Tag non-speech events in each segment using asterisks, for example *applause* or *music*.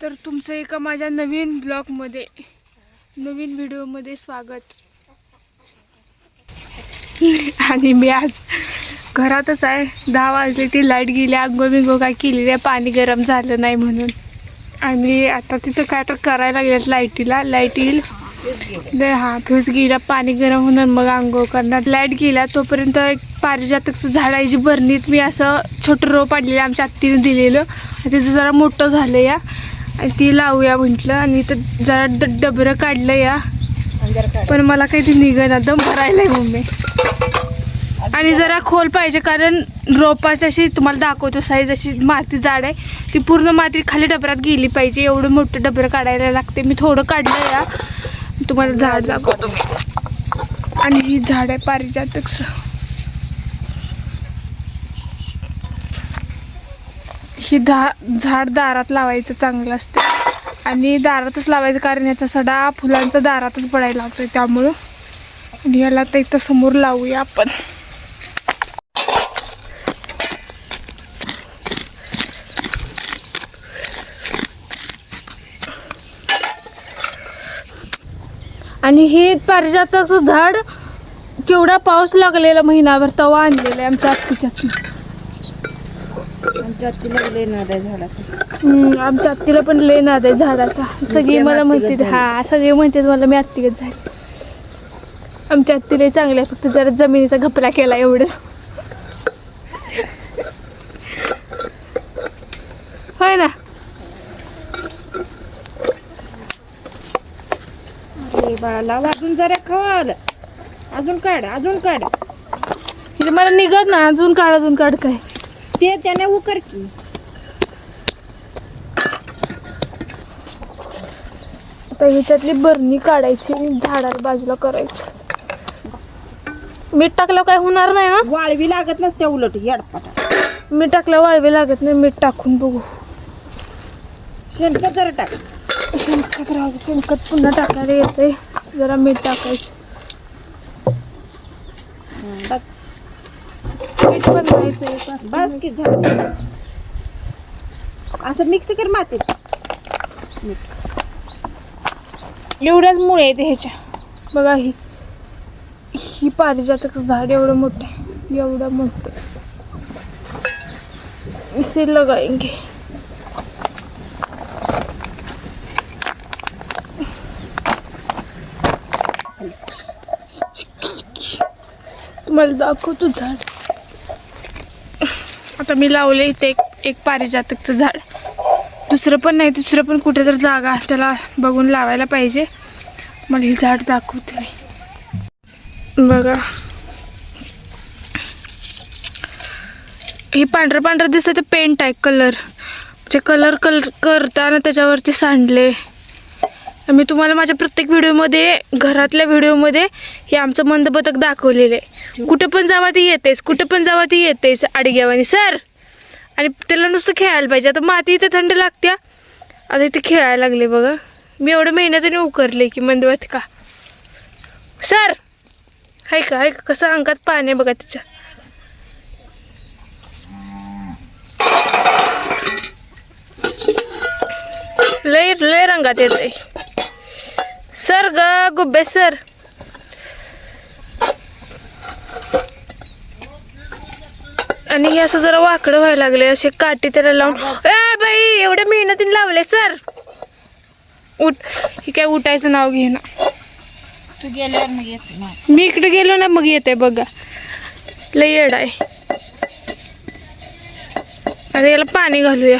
तर तुमचं एका माझ्या नवीन ब्लॉगमध्ये नवीन व्हिडिओमध्ये स्वागत. आणि मी आज घरातच आहे. दहा वाजले ती लाइट गेली आंघोळ बिंगो काय केली नाही पाणी गरम झालं नाही म्हणून. आणि आता तिथं काय तर करायला गेलं लाईटीला. लाइट येईल. दे हा फ्यूज गेला पाणी गरम होणार मग आंघोळ करणार. लाइट गेला तोपर्यंत एक पारिजातकचं झाड आहे जी बरणीत. मी असं छोटं रोप आणलेलं आमच्या आत्तीने दिलेलं. त्याचं जरा मोठं झालं या. आणि ती लावूया म्हटलं आणि तर जरा ड डबरं काढलं या. पण मला काही ते निघेना दम भरायला मम्मी. आणि जरा खोल पाहिजे कारण रोपाची अशी तुम्हाला दाखवतो साईज अशी माती जाड आहे. ती पूर्ण माती खाली डबरात गेली पाहिजे. एवढं मोठं डबरं काढायला लागते. मी थोडं काढलं या. तुम्हाला झाड दाखवतो. आणि ही झाड आहे पारिजातकचं ही दा झाड दारात लावायचं चांगलं असते. आणि दारातच लावायचं कारण याचा सडा फुलांचा दारातच पडायला लागतोय त्यामुळं. आणि याला तर इथं समोर लावूया आपण. आणि हे पारिजाताचं झाड केवढा पाऊस लागलेला महिनाभर तवा आणलेला आहे आमच्या आत्तीच्या आमच्या तिला लय नाद आहे झाडाचं हम्म, आमच्या आत्तीला पण लय नाद आहे झाडाचा सगळी मला झाली. हा सगळे म्हणतात मला मी आत्तीगत झाली. आमच्या आत्तीला चांगलं आहे फक्त जरा जमिनीचा घपला केला एवढंच. होय ना? अरे बाळा लाव अजून जरा खवाल अजून काढ अजून काढ. मला निघत ना अजून काढ अजून काढ काय. ते त्याने उकर की. आता ह्याच्यातली बरणी काढायची आणि झाडाला बाजूला करायचं. मीठ टाकलं काय होणार नाही ना? वाळवी लागत नसते उलट येडपाटा मीठ टाकलं वाळवे लागत नाही मीठ टाकून बघू. शेणखत जरा टाक. शेणखत राहू शेणखत पुन्हा टाकायला येते जरा मीठ टाकायचं. बस. मीठ बनवायचं बस की असं मिक्स कर मातीत एवढ्याच मुळे येते ह्याच्या. बघा ही. ही पारिजातक झाड एवढं मोठं आहे. एवढं मोठं. इसे लगाएंगे तुम्हाला दाखवतो झाड. आता मी लावले इथे एक एक पारिजातकचं झाड. दुसरं पण नाही दुसरं पण कुठे तर जागा त्याला बघून लावायला पाहिजे. मला हे झाड दाखवते मी. बघा. हे पांढरं पांढरं दिसतं ते पेंट आहे कलर जे कलर कलर करताना त्याच्यावरती सांडले. मी तुम्हाला माझ्या प्रत्येक व्हिडिओमध्ये घरातल्या व्हिडिओमध्ये हे आमचं मंदपथक दाखवलेलं आहे. कुठं पण जावा ती येतेस कुठं पण जावा ती येतेस आडग्यावानी सर. आणि त्याला नुसतं खेळायला पाहिजे. आता माती इथे थंड लागते आता इथे खेळायला लागले बघा. मी एवढं मेहनतीने उकरले की मंदवत का सर हाय का हाय का कसं अंगात पाणी बघा तिच्या लय लय रंगात येते सर ग गुब्बे सर. आणि हे असं जरा वाकडं व्हायला लागले असे काटे त्याला लावून. ए बाई एवढ्या मेहनतीने लावले सर. उठ हे काय उठायचं नाव घे ना. तू गेल्यावर मग येत ना मी इकडे गेलो ना मग येते बघा. लय येड आहे. अरे याला पाणी घालूया.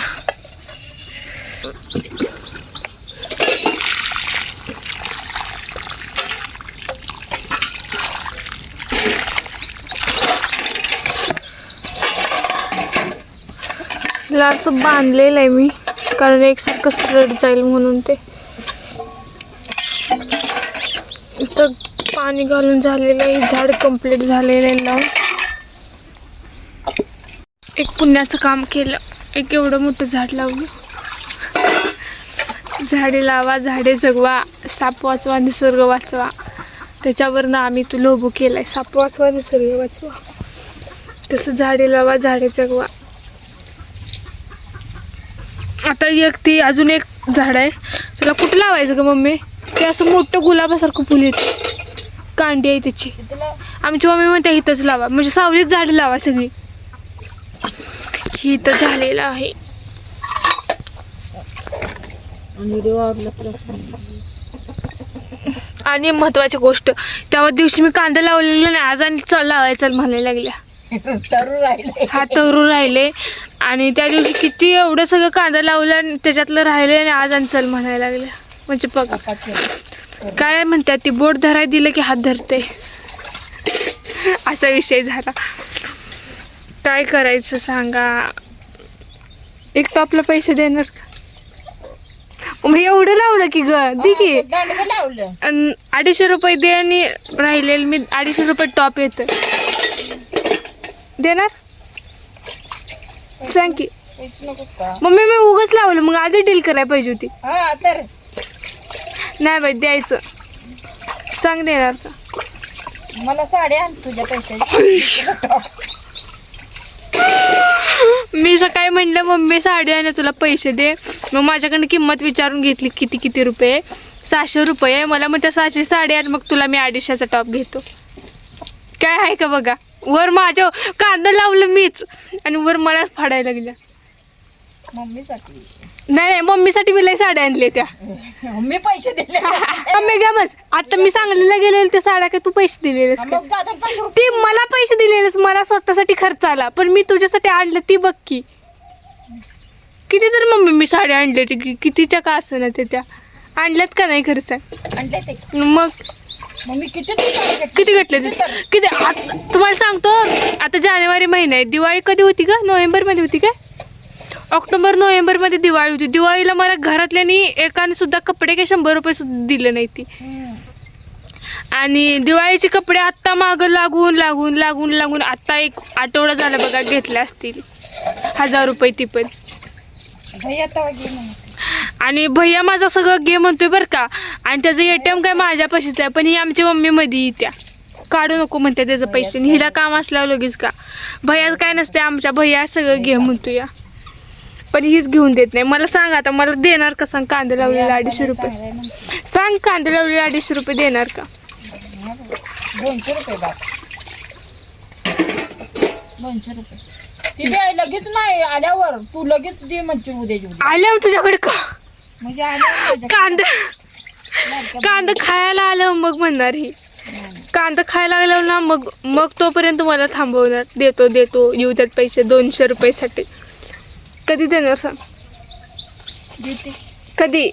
ला असं बांधलेलं आहे मी कारण एकसारखं सरळ जाईल म्हणून ते. इथं पाणी घालून झालेलं आहे झाड कंप्लीट झालेलं आहे लावून. एक पुण्याचं काम केलं एक एवढं मोठं झाड लावलं. झाडे लावा झाडे जगवा साप वाचवा निसर्ग वाचवा. त्याच्यावरनं आम्ही तो लोभो आहे साप वाचवा निसर्ग वाचवा. तसं झाडे लावा झाडे जगवा. आता एक ती अजून एक झाड आहे. तुला कुठं लावायचं ग मम्मी? ते असं मोठं गुलाबासारखं फुल येतं. कांडी आहे त्याची. आमची मम्मी म्हणते इथंच लावा. म्हणजे सावलीत झाडे लावा सगळी. ही इथं झालेलं आहे. व्हिडिओ आवडला तर आणि महत्वाची गोष्ट तेव्हा दिवशी मी कांदा लावलेला नाही आज आणि चल लावायचं म्हणायला लागल्या. *laughs* तरू राहिले. हात तरू राहिले. आणि त्या दिवशी किती एवढं सगळं कांदा लावलं आणि त्याच्यातलं राहिले आणि आज आणि चल म्हणायला लागल्या. म्हणजे बघा काय म्हणतात ती बोट धराय दिलं की हात धरते. असा विषय झाला. काय करायचं सांगा? एक टॉपला पैसे देणार का? मग एवढं लावलं की ग. दे की. दांडगं लावलं. अन अडीचशे रुपये दे आणि राहिलेलं मी अडीचशे रुपये टॉप येतं देणार? सांग की. पैसे नको का? मम्मी मी उगच लावलं. मग आधी डील करायला पाहिजे होती. हा तर नाही बाई द्यायचं. सांग देणार का? मला साडी आण तुझ्या पैसे मी सकाळी म्हणलं मम्मी साडी आणि तुला पैसे दे. मग माझ्याकडनं किंमत विचारून घेतली किती किती रुपये? सहाशे रुपये. मला म्हणते सहाशे साडी आणि मग तुला मी अडीचशेचा टॉप घेतो. काय आहे का बघा? वर माझ्या कांदा लावलं मीच. आणि वर मलाच फाडायला लागल्या. मम्मीसाठी. नाही नाही मम्मीसाठी मी लई साड्या आणल्या त्या. मी पैसे दिले. मम्मी घ्या बस. आता मी सांगलीला गेलेले त्या साड्या काय तू पैसे दिलेलेस का ती मला पैसे दिलेलेस मला स्वतःसाठी खर्च आला. पण मी तुझ्यासाठी आणलं ती बघ की. किती तर मम्मी मी साड्या आणल्या कि- कितीच्या का असं ते त्या. आणल्यात का नाही खर्च मग मग मी किती? किती घेतले ते? किती? आत- तुम्हाला सांगतो आता जानेवारी महिना आहे. दिवाळी कधी होती का नोव्हेंबरमध्ये होती काय? ऑक्टोबर नोव्हेंबरमध्ये दिवाळी होती. दिवाळीला मला घरातल्यानी एकाने सुद्धा कपडे काही शंभर रुपये सुद्धा दिले नाही ती. आणि दिवाळीचे कपडे आत्ता मागं लागून लागून लागून लागून आत्ता एक आठवडा झाला बघा घेतले असतील. हजार रुपये ती पण. भैया तवा. आणि भैया माझा सगळं घे म्हणतोय बरं का. आणि त्याचं ए टी एम काय माझ्यापाशीच आहे पण ही आमची मम्मी मध्ये येत्या. काढू नको म्हणते त्याचं पैसे. आणि हिला काम असल्यावर लगेच का. भैया काय नसते आमच्या भैया सगळं घे म्हणतो या. पण हीच घेऊन देत नाही. मला सांग आता मला देणार का? सांग कांदे लावलेले अडीचशे रुपये. सांग कांदे लावलेले अडीचशे रुपये देणार का? दोनशे रुपये दोनशे रुपये. ती लगेच नाही आल्यावर. तू लगेच दे म्हणजे उद्याची उद्या आल्या तुझ्याकडे का? म्हणजे आल्यावर कांदा कांदा खायला आलं मग म्हणणार ही. कांदा खायला लागल्यावर ना मग मग तोपर्यंत मला थांबवणार. देतो देतो. येऊ द्यात पैसे दोनशे रुपयेसाठी. कधी देणार सांग? देते. कधी?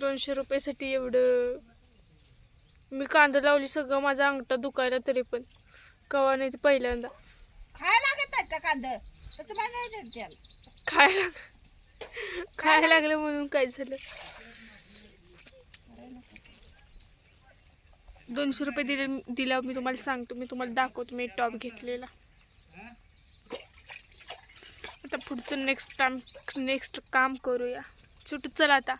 दोनशे रुपयासाठी एवढं मी कांदा लावली सगळं माझा अंगठा दुखायला तरी पण. कवा नाही ते पहिल्यांदा. खायला लागत नाहीत का कांदा? तसं म्हणायचं त्याला खायला खायला लागलं म्हणून काय झालं? दोनशे रुपये दिले दिला मी तुम्हाला सांगतो मी तुम्हाला दाखवतो मी टॉप घेतलेला. आता पुढचं नेक्स्ट टाइम नेक्स्ट काम करूया. छोटू चला आता.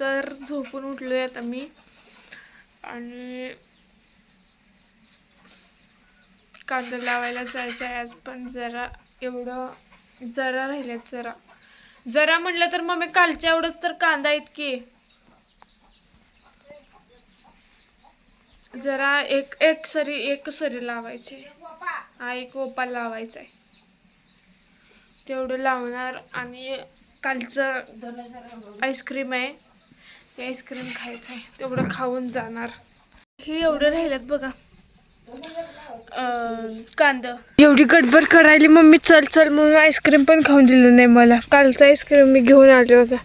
तर झोपून उठलोय आता मी आणि कांदा लावायला जायचं आहे आज पण जरा एवढं जरा राहिल्यात जरा. जरा म्हटलं तर मग मी कालच्या एवढंच तर कांदा आहेत की. जरा एक एक सरी एक सरी लावायची. हा एक ओपा लावायचा आहे तेवढं लावणार आणि कालचं आईस्क्रीम आहे. ते आईस्क्रीम खायचं आहे. तेवढं खाऊन जाणार. हे एवढं राहिल्यात बघा. कांदा. एवढी गडबड करायली मम्मी चल चल म्हणून आईस्क्रीम पण खाऊन दिलं नाही मला. कालचं आईस्क्रीम मी घेऊन आले होते.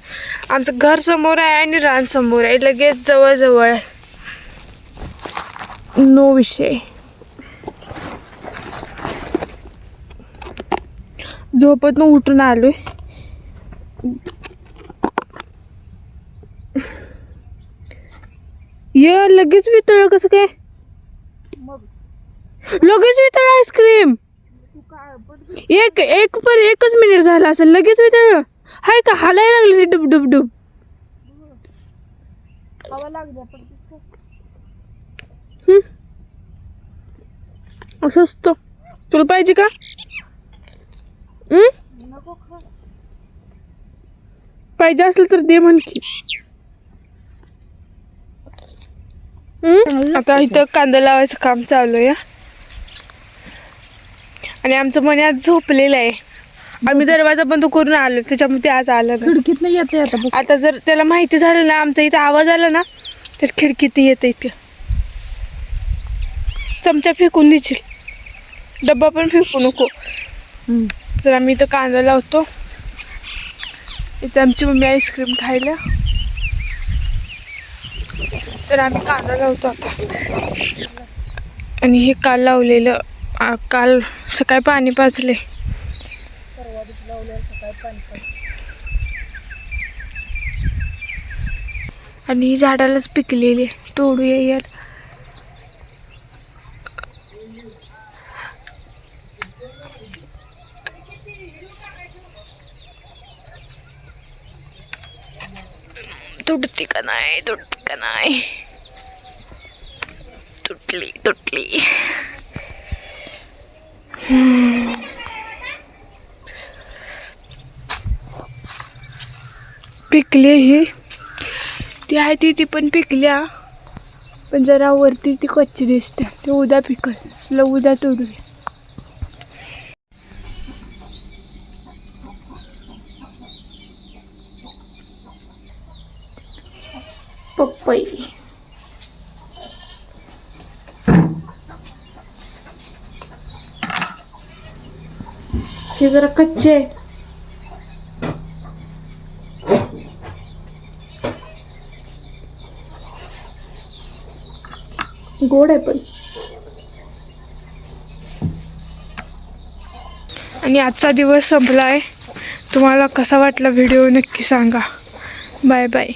आमचं घर समोर आहे आणि रान समोर आहे. लगेच जवळजवळ आहे नो विषय. झोपतनं उठून आलोय. ये लगेच वितळ कसं काय? मग? लगेच वितळ आईस्क्रीम. काय एक एक पण एकच मिनिट झाला असेल लगेच वितळ हाय का हालायला लागले डुब डुब डुब. असं असतं. तुला पाहिजे का? हं? पाहिजे असलं तर दे म्हण हं? आता इथं कांदा लावायचं काम चालू आहे आणि आमचं मने आज झोपलेलं आहे. आम्ही दरवाजा बंद करून आलो त्याच्यामुळे ते आज आलं नाही. खिडकीत नाही येते आता बघ. आता जर त्याला माहिती झालं ना आमचा इथं आवाज आला ना तर खिडकीत येतं इथे. चमचा फेकून देशील. डब्बा पण फेकू नको. हम्म. तर आम्ही इथं कांदा लावतो. इथे आमची मम्मी आईस्क्रीम खायला. तर आम्ही कांदा लावतो आता. आणि हे काल लावलेलं काल सकाळी पाणी पाजले. आणि ही झाडालाच पिकलेली तोडू तोडूया यात तुटती का नाही? तुटती. का नाही तुटली तुटली पिकले पिकली ही. ती आहे ती ती पण पिकल्या. पण जरा वरती ती कच्ची दिसते. ते उद्या पिकल. उद्या तोडूया. हे जरा कच्चे आहे. गोड आहे पण. आणि आजचा दिवस संपला आहे तुम्हाला कसा वाटला व्हिडिओ नक्की सांगा. Bye bye.